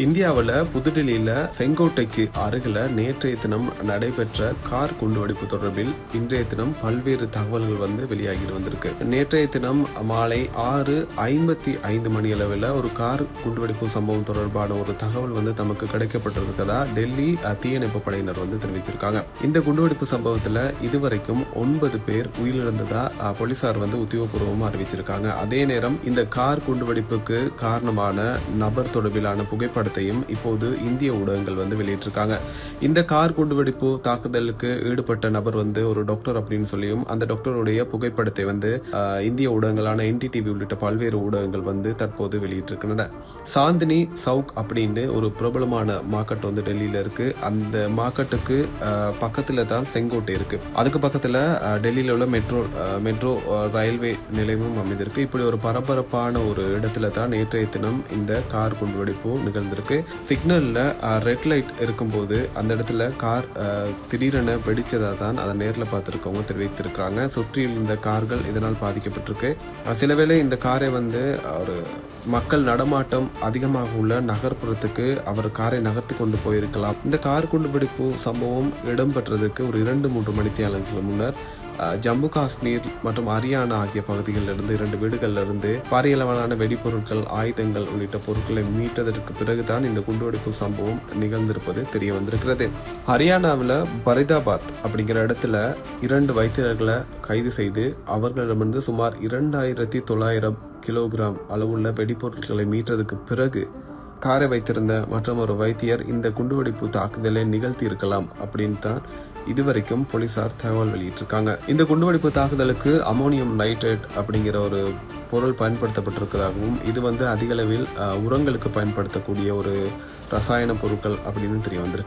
இந்தியாவில் புதுடெல்லியில் செங்கோட்டைக்கு அருகில் நேற்றைய தினம் நடைபெற்ற கார் குண்டுவெடிப்பு தொடர்பில் இன்றைய தினம் பல்வேறு தகவல்கள் வந்து வெளியாகி வந்திருக்கு. நேற்றைய தினம் மாலை ஆறு ஐம்பத்தி ஐந்து மணி அளவில் ஒரு கார் குண்டுவெடிப்பு சம்பவம் தொடர்பான ஒரு தகவல் வந்து நமக்கு கிடைக்கப்பட்டிருக்கதா டெல்லி தீயணைப்பு படையினர் வந்து தெரிவிச்சிருக்காங்க. இந்த குண்டுவெடிப்பு சம்பவத்துல இதுவரைக்கும் ஒன்பது பேர் உயிரிழந்ததா போலீசார் வந்து உத்தியோகபூர்வமாக அறிவிச்சிருக்காங்க. அதே நேரம் இந்த கார் குண்டுவெடிப்புக்கு காரணமான நபர் தொடர்பிலான புகைப்படத்தையும் இப்போது இந்திய ஊடகங்கள் வந்து வெளியிட்டிருக்காங்க. இந்த கார் குண்டுவெடிப்பு தாக்குதலுக்கு ஈடுபட்ட நபர் வந்து ஒரு டாக்டர் அப்படின்னு சொல்லியும் அந்த டாக்டருடைய புகைப்படத்தை வந்து இந்திய ஊடகங்களான என்டிடிவி உள்ளிட்ட பல்வேறு ஊடகங்கள் வந்து தற்போது வெளியிட்டிருக்கின்றன. சாந்தினி சவுக் அப்படின்னு ஒரு பிரபலமான மார்க்கெட் வந்து டெல்லியில இருக்கு. அந்த மார்க்கெட்டுக்கு பக்கத்துல தான் செங்கோட்டை இருக்கு. அதுக்கு பக்கத்துல டெல்லியில உள்ள மெட்ரோ மெட்ரோ ரயில்வே நிலையமும் அமைந்திருக்கு. இப்படி ஒரு பரபரப்பான ஒரு இடத்துல தான் நேற்றைய தினம் இந்த கார் குண்டுவெடிப்பு நிகழ்ந்திருக்கு. சிக்னலில் ரெட் லைட் இருக்கும்போது அந்த இடத்துல கார் திடீரென வெடிச்சதா தான் அதை நேரில் பார்த்துருக்கவங்க தெரிவித்திருக்கிறாங்க. சுற்றியில் இந்த கார்கள் இதனால் பாதிக்கப்பட்டிருக்கு. சில வேளை இந்த காரை வந்து ஒரு மக்கள் நடமாட்டம் அதிகமாக உள்ள நகர்ப்புறத்துக்கு அவர் காரை நகர்த்து கொண்டு போயிருக்கலாம். இந்த கார் குண்டுபிடிப்பு சம்பவம் இடம்பெற்றதுக்கு ஒரு இரண்டு மூன்று மணித்தியாலங்களுக்கு முன்னர் ஜம்மு காஷ்மீர் மற்றும் ஹரியானா ஆகிய பகுதிகளிலிருந்து இரண்டு வீடுகளிலிருந்து பாரிய அளவிலான வெடிப்பொருட்கள் ஆயுதங்கள் உள்ளிட்ட பொருட்களை மீட்டதற்கு பிறகுதான் இந்த குண்டுவெடிப்பு சம்பவம் நிகழ்ந்திருப்பது தெரிய வந்திருக்கிறது ஹரியானாவில் பரிதாபாத் அப்படிங்கிற இடத்துல இரண்டு வைத்தியர்களை கைது செய்து அவர்களிடமிருந்து சுமார் இரண்டாயிரத்தி தொள்ளாயிரம் கிலோகிராம் அளவுள்ள வெடிப்பொருட்களை மீட்டதுக்கு பிறகு காரை வைத்திருந்த மற்றும் ஒரு வைத்தியர் இந்த குண்டுவெடிப்பு தாக்குதலை நிகழ்த்தி இருக்கலாம் அப்படின்னு தான் இதுவரைக்கும் போலீசார் தகவல் வெளியிட்டிருக்காங்க. இந்த குண்டுவெடிப்பு தாக்குதலுக்கு அமோனியம் நைட்ரேட் அப்படிங்கிற ஒரு பொருள் பயன்படுத்தப்பட்டிருக்கிறதாகவும் இது வந்து அதிகளவில் உரங்களுக்கு பயன்படுத்தக்கூடிய ஒரு ரசாயன பொருட்கள் அப்படின்னு தெரிய வந்திருக்கு.